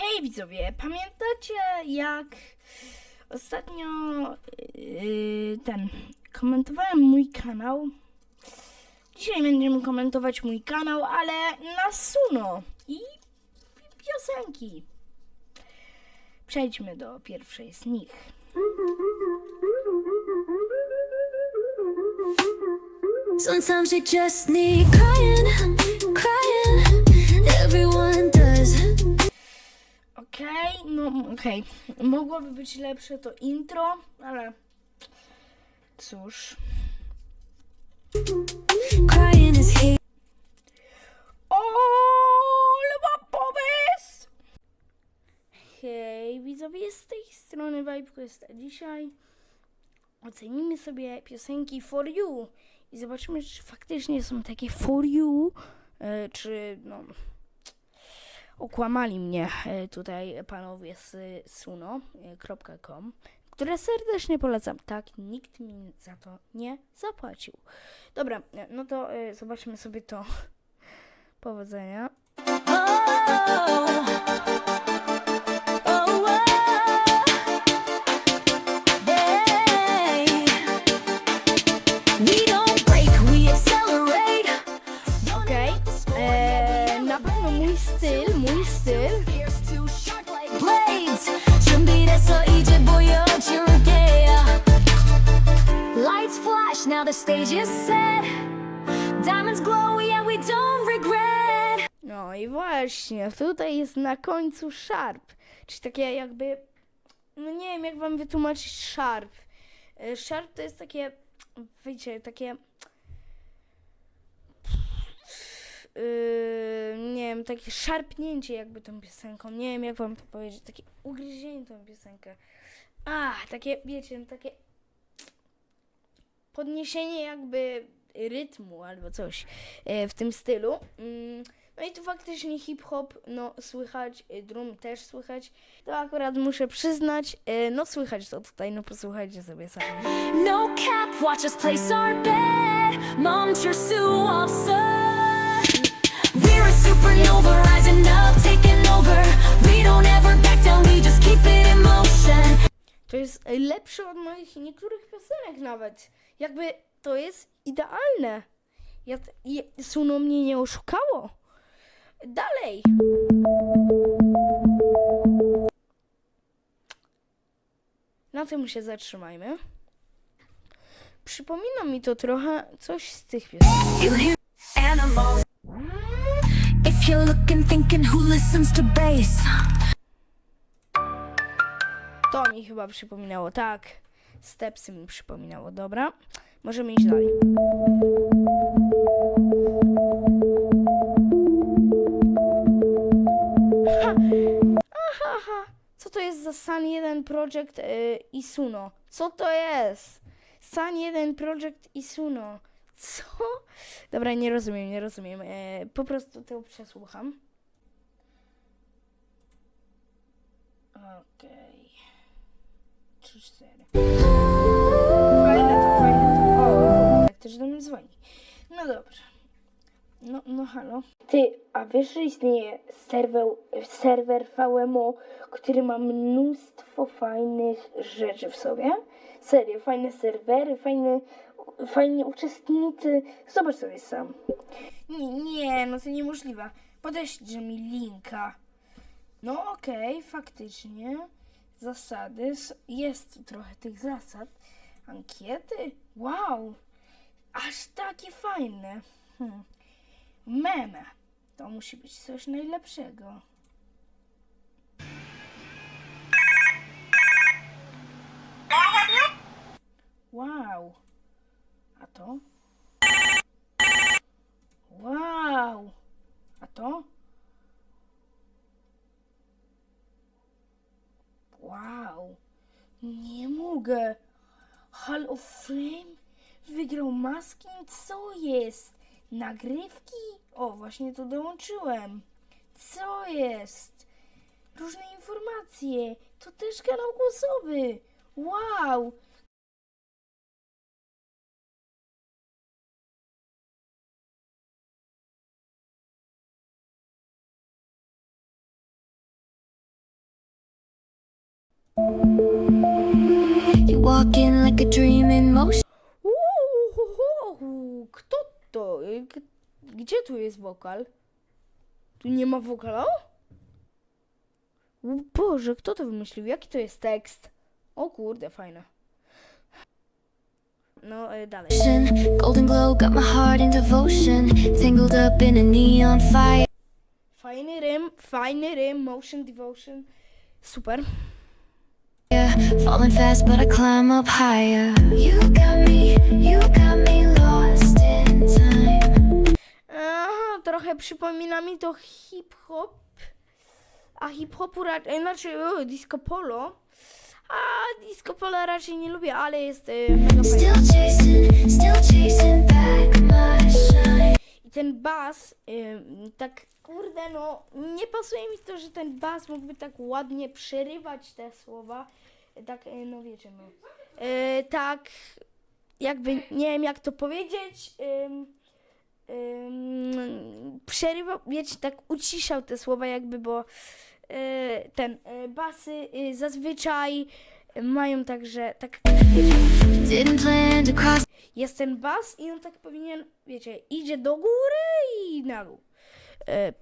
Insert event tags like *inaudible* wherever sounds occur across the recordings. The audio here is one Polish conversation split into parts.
Hej widzowie, pamiętacie jak ostatnio yy, ten komentowałem mój kanał? Dzisiaj będziemy komentować mój kanał, ale na Suno i piosenki. Przejdźmy do pierwszej z nich. Sometimes you just need crying, crying. Okej, no okej. Mogłoby być lepsze to intro, ale cóż. O, ale ma pomysł! Hej, widzowie, z tej strony Vibe Quest. A Dzisiaj ocenimy sobie piosenki For You i zobaczymy, czy faktycznie są takie For You, e, czy no okłamali mnie e, tutaj panowie z suno.com, które serdecznie polecam. Tak, nikt mi za to nie zapłacił. Dobra, e, no to e, zobaczmy sobie to. *laughs* Powodzenia. styl? Blades. Co idzie, bo Lights flash, now the stage is set. Diamonds glow, yeah we don't regret. No i właśnie, tutaj jest na końcu sharp, Czyli takie jakby No nie wiem jak wam wytłumaczyć sharp. E, Szarp to jest takie Wiecie, takie Yy, nie wiem, takie szarpnięcie jakby tą piosenką, nie wiem jak wam to powiedzieć, takie ugryzienie tą piosenkę. A, takie, wiecie, takie podniesienie jakby rytmu albo coś yy, w tym stylu. Yy, no i tu faktycznie hip-hop, no słychać, e, drum też słychać. To akurat muszę przyznać, e, no słychać to tutaj, no posłuchajcie sobie sami. No cap, watch us place our bed, mom, you're so awesome supernova rising up, taking over. We don't ever back down, we just keep it in motion. To jest lepsze od moich niektórych piosenek nawet. Jakby to jest idealne. Ja, ja, Suno mnie nie oszukało. Dalej. Na tym się zatrzymajmy. Przypomina mi to trochę coś z tych piosenek. If you're looking, thinking, who listens to bass? To mi chyba przypominało, tak. Stepsy mi przypominało, dobra. Możemy iść dalej. Co to jest za Sun 1 Project y, i Suno? Co to jest? Sun 1 Project i Suno. Co? Dobra, nie rozumiem, nie rozumiem. E, po prostu to przesłucham. Okej. Trzy, cztery. Fajne to, fajne to. O, jak też do mnie dzwoni. No dobrze. No, no halo. Ty, a wiesz, że istnieje serwer, serwer VMO, który ma mnóstwo fajnych rzeczy w sobie? Serio, fajne serwery, fajne, fajni uczestnicy. Zobacz sobie sam. Nie, nie, no to niemożliwe. Podeślij mi linka. No okej, faktycznie. Zasady. Jest tu trochę tych zasad. Ankiety? Wow! Aż takie fajne. Hmm. Meme. To musi być coś najlepszego. Wow. To? Wow. A to? Wow, nie mogę. Hall of Fame wygrał masking? Co jest? Nagrywki? O, właśnie to dołączyłem. Co jest? Różne informacje. To też kanał głosowy. Wow, Uuu, kto to? Gdzie tu jest wokal? Tu nie ma wokala? O Boże, kto to wymyślił? Jaki to jest tekst? O kurde, fajne. No, y, dalej. Golden glow got my heart in devotion. Tangled up in a neon fire. Fajny rym, fajny rym, motion devotion. Super. Falling fast, but I climb up higher. You got me, you got me lost in time. Aha, trochę przypomina mi to hip-hop. A hip-hopu raczej, znaczy o, disco polo. A disco polo raczej nie lubię, ale jest y, mega fajne. Still chasing, still chasing back my. I ten bas, tak kurde no, nie pasuje mi to, że ten bas mógłby tak ładnie przerywać te słowa. Tak, y, no wiecie no. Y, tak, jakby, nie wiem jak to powiedzieć. ym, przerywał, wiecie, tak uciszał te słowa jakby, bo y, ten basy zazwyczaj mają także, tak wiecie, Jest ten bas i on tak powinien, wiecie, idzie do góry i na dół. E,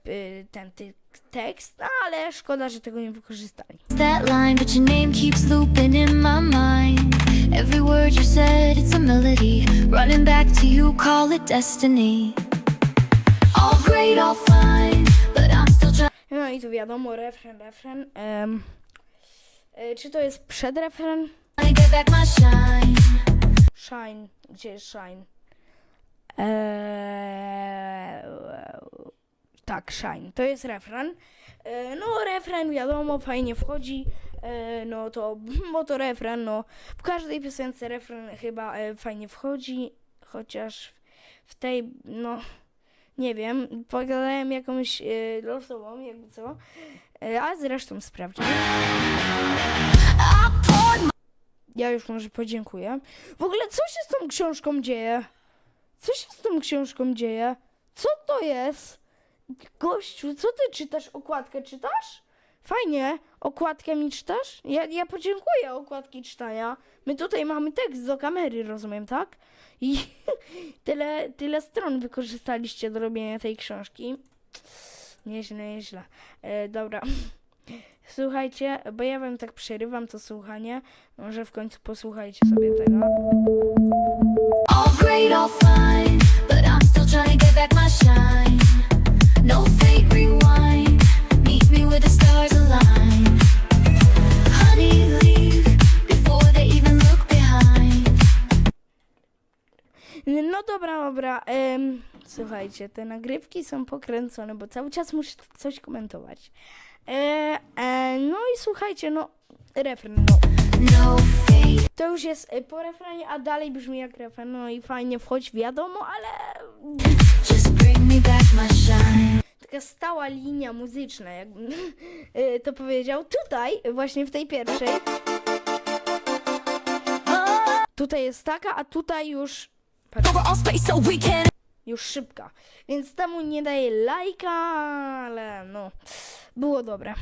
ten ty, tekst, no, ale szkoda, że tego nie wykorzystali. that line, but your name keeps looping in my mind. Every word you said, it's a melody. Running back to you, call it destiny. All great, all fine, but I'm still trying. No i tu wiadomo, refren, refren. E, czy to jest przedrefren? To get back my shine. Shine. Gdzie jest shine? Eee, tak, shine. To jest refren. E, no, refren, wiadomo, fajnie wchodzi. E, no to, *laughs* bo to refren, no. W każdej piosence refren chyba e, fajnie wchodzi. Chociaż w tej, no, nie wiem, pogadałem jakąś e, losową, jakby co. E, a zresztą sprawdzimy. Ja już może podziękuję. W ogóle co się z tą książką dzieje? Co się z tą książką dzieje? Co to jest? Gościu, co ty czytasz? Okładkę czytasz? Fajnie. Okładkę mi czytasz? Ja, ja podziękuję okładki czytania. My tutaj mamy tekst do kamery, rozumiem, tak? I *laughs* tyle, tyle stron wykorzystaliście do robienia tej książki. Nieźle, nieźle. E, dobra. Słuchajcie, bo ja wam tak przerywam to słuchanie. Może w końcu posłuchajcie sobie tego. all great, all fine, but I'm still trying to get back my shine. No fate rewind. Meet me where the stars. Honey, leave before they even look behind. No dobra, dobra. em, słuchajcie, te nagrywki są pokręcone, bo cały czas muszę coś komentować. E, e, no i słuchajcie, no, refren, no. No. To już jest e, po refrenie, a dalej brzmi jak refren, no i fajnie wchodź, wiadomo, ale taka stała linia muzyczna, jakbym *laughs* e, to powiedział. Tutaj, właśnie w tej pierwszej, tutaj jest taka, a tutaj już... Patrz, Już szybka. Więc temu nie daję lajka, ale no, było dobre.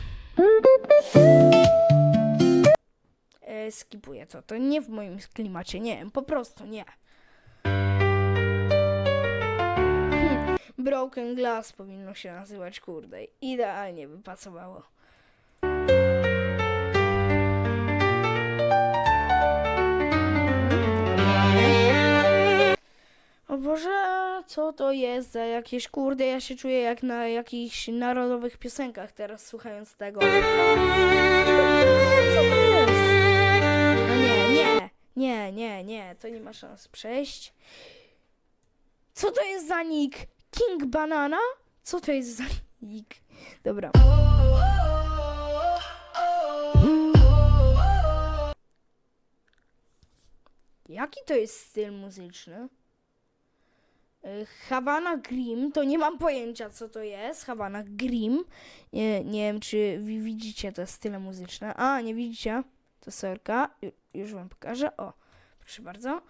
E, skipuję to, to nie w moim klimacie, nie, po prostu nie. Hmm, Broken Glass powinno się nazywać, kurde, idealnie by pasowało. O Boże, co to jest za jakieś kurde, ja się czuję jak na jakichś narodowych piosenkach teraz słuchając tego. Co to jest? No nie, nie, nie, nie, nie, to nie ma szans przejść. Co to jest za nick? King Banana? Co to jest za nick? Dobra. Jaki to jest styl muzyczny? Y, Havana Grim, to nie mam pojęcia co to jest. Havana Grim. Nie, nie wiem czy wi- widzicie te style muzyczne. A, nie widzicie? To sorka. Ju- Już wam pokażę. O, proszę bardzo.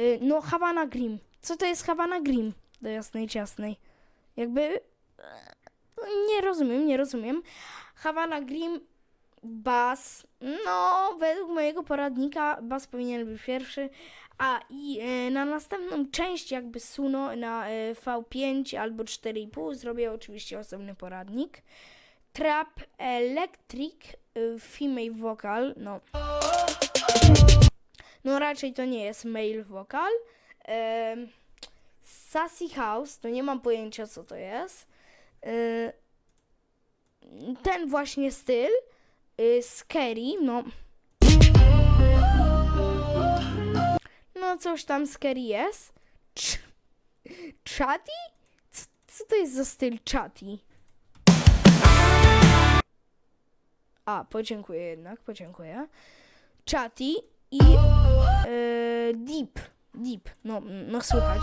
Y, No, Havana Grim. Co to jest Havana Grim? Do jasnej ciasnej. Jakby... e, Nie rozumiem, nie rozumiem. Havana Grim Bas. No, według mojego poradnika Bas powinien być pierwszy. A i e, na następną część jakby Suno na e, V5 albo 4,5 zrobię oczywiście osobny poradnik. Trap Electric e, Female Vocal. No. No raczej to nie jest male vocal. Em, Sassy House, to nie mam pojęcia co to jest. E, ten właśnie styl. Y, Scary, no. Coś tam scary jest. Ch- Chatty? Co, co to jest za styl chatty? A, podziękuję jednak, podziękuję. Chatty i e, deep. Deep, no, no słychać.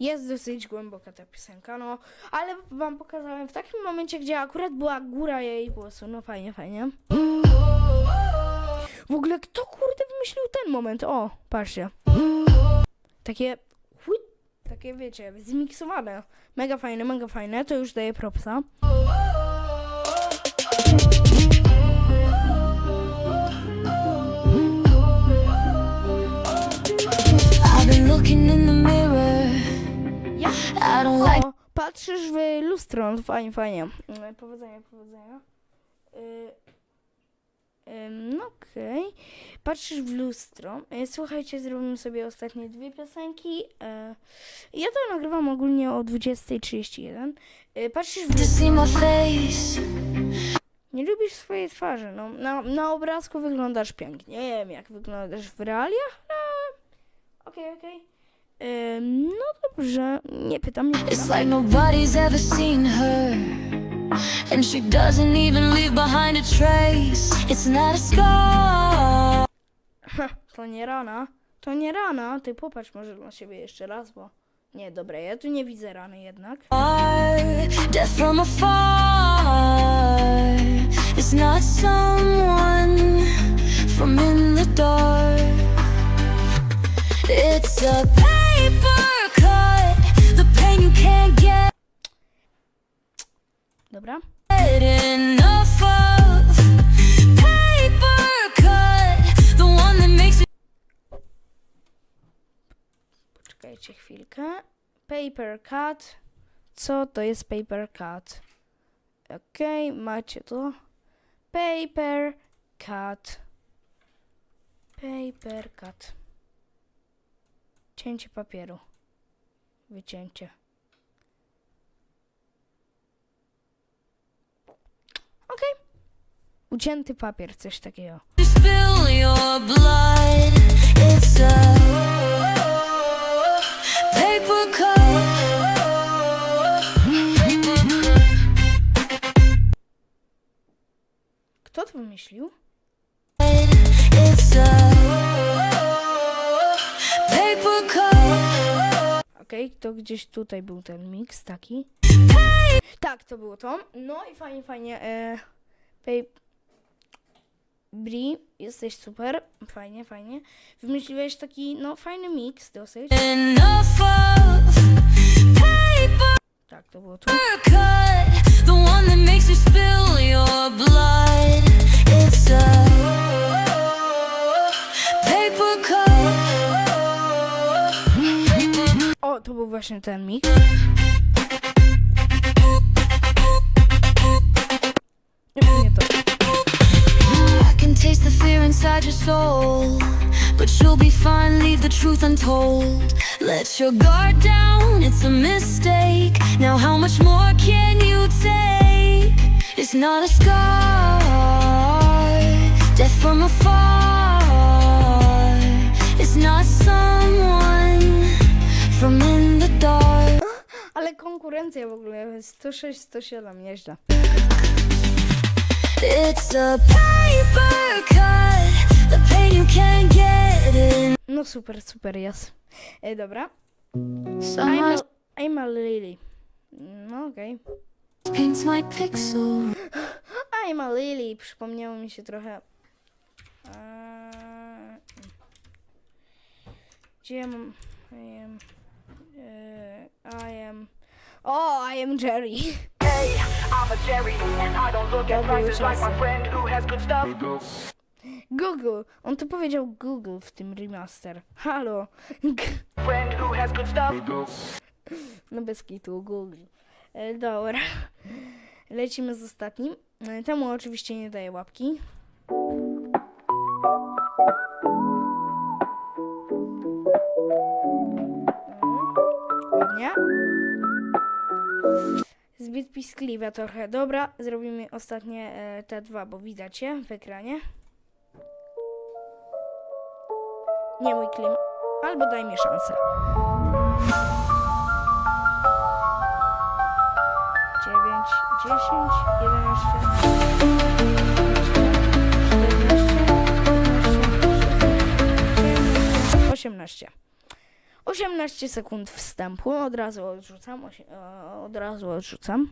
Jest dosyć głęboka ta piosenka, no, ale wam pokazałem w takim momencie, gdzie akurat była góra jej głosu. No fajnie, fajnie. W ogóle kto kurde wymyślił ten moment? O, patrzcie. Takie, takie wiecie, zmiksowane. Mega fajne, mega fajne, to już daję propsa. O, patrzysz w lustro, no fajnie, fajnie. Mm, Powodzenia, powodzenia. Y, ym, no okej. Patrzysz w lustro. Y, Słuchajcie, zrobimy sobie ostatnie dwie piosenki. Y, Ja to nagrywam ogólnie o 20.31. Y, Patrzysz w lustro. Nie lubisz swojej twarzy. No, na, na obrazku wyglądasz pięknie. Nie wiem, jak wyglądasz w realiach, ale... Okej, okej. Ym, No dobrze, nie pytam, nie pytam. It's like nobody's ever seen her. And she doesn't even leave behind a trace. It's not a scar. To nie rana. To nie rana. Ty popatrz może na siebie jeszcze raz, bo... Nie, dobra, ja tu nie widzę rany jednak. Death from afar. It's not someone from in the dark. It's a paper cut. The pain you can't get Dobra. enough of. Paper cut. The one that makes you. Poczekajcie chwilkę. Paper cut. Co to jest paper cut? Okej, macie to. Paper cut. Paper cut. Cięcie papieru. Wycięcie. Okej. Ucięty papier, coś takiego. Kto to wymyślił? Okej, to gdzieś tutaj był ten mix taki. Tak, to było to. No i fajnie, fajnie. E. Bri, jesteś super. Fajnie, fajnie. Wymyśliłeś taki, no, fajny mix dosyć. Tak, to było cut. O, to był właśnie ten mix. Soul. But you'll be fine, leave the truth untold. Let your guard down, it's a mistake. Now, how much more can you take? It's not a scar, death from afar. It's not someone from in the dark. *gasps* Ale konkurencja w ogóle 106, 107, nieźle. It's a paper cut, No super, super jest. E, dobra. I'm a, I'm a Lily. No okej. pixel. I'm a Lily. Przypomniało mi się trochę. Eee, Gdzie ja mam. I am. e, I am. O, I am Jerry. I'm a Jerry, and I don't look at prices like my friend who has good stuff. Google. On tu powiedział Google w tym remaster. Halo. Friend who has good stuff. No bez kitu, Google. E, dobra. Lecimy z ostatnim. E, Temu oczywiście nie daję łapki. Ładnie. Zbyt piskliwe trochę. Dobra, zrobimy ostatnie e, te dwa, bo widać je w ekranie. Nie mój klim. Albo daj mi szansę. 9, 10, 11, 18. 18 sekund wstępu, od razu odrzucam, e, od razu odrzucam.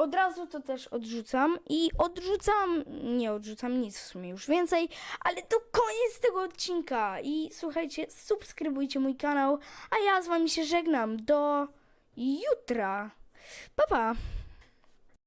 Od razu to też odrzucam i odrzucam, nie odrzucam nic w sumie już więcej, ale to koniec tego odcinka i słuchajcie, subskrybujcie mój kanał, a ja z wami się żegnam do jutra. Pa pa!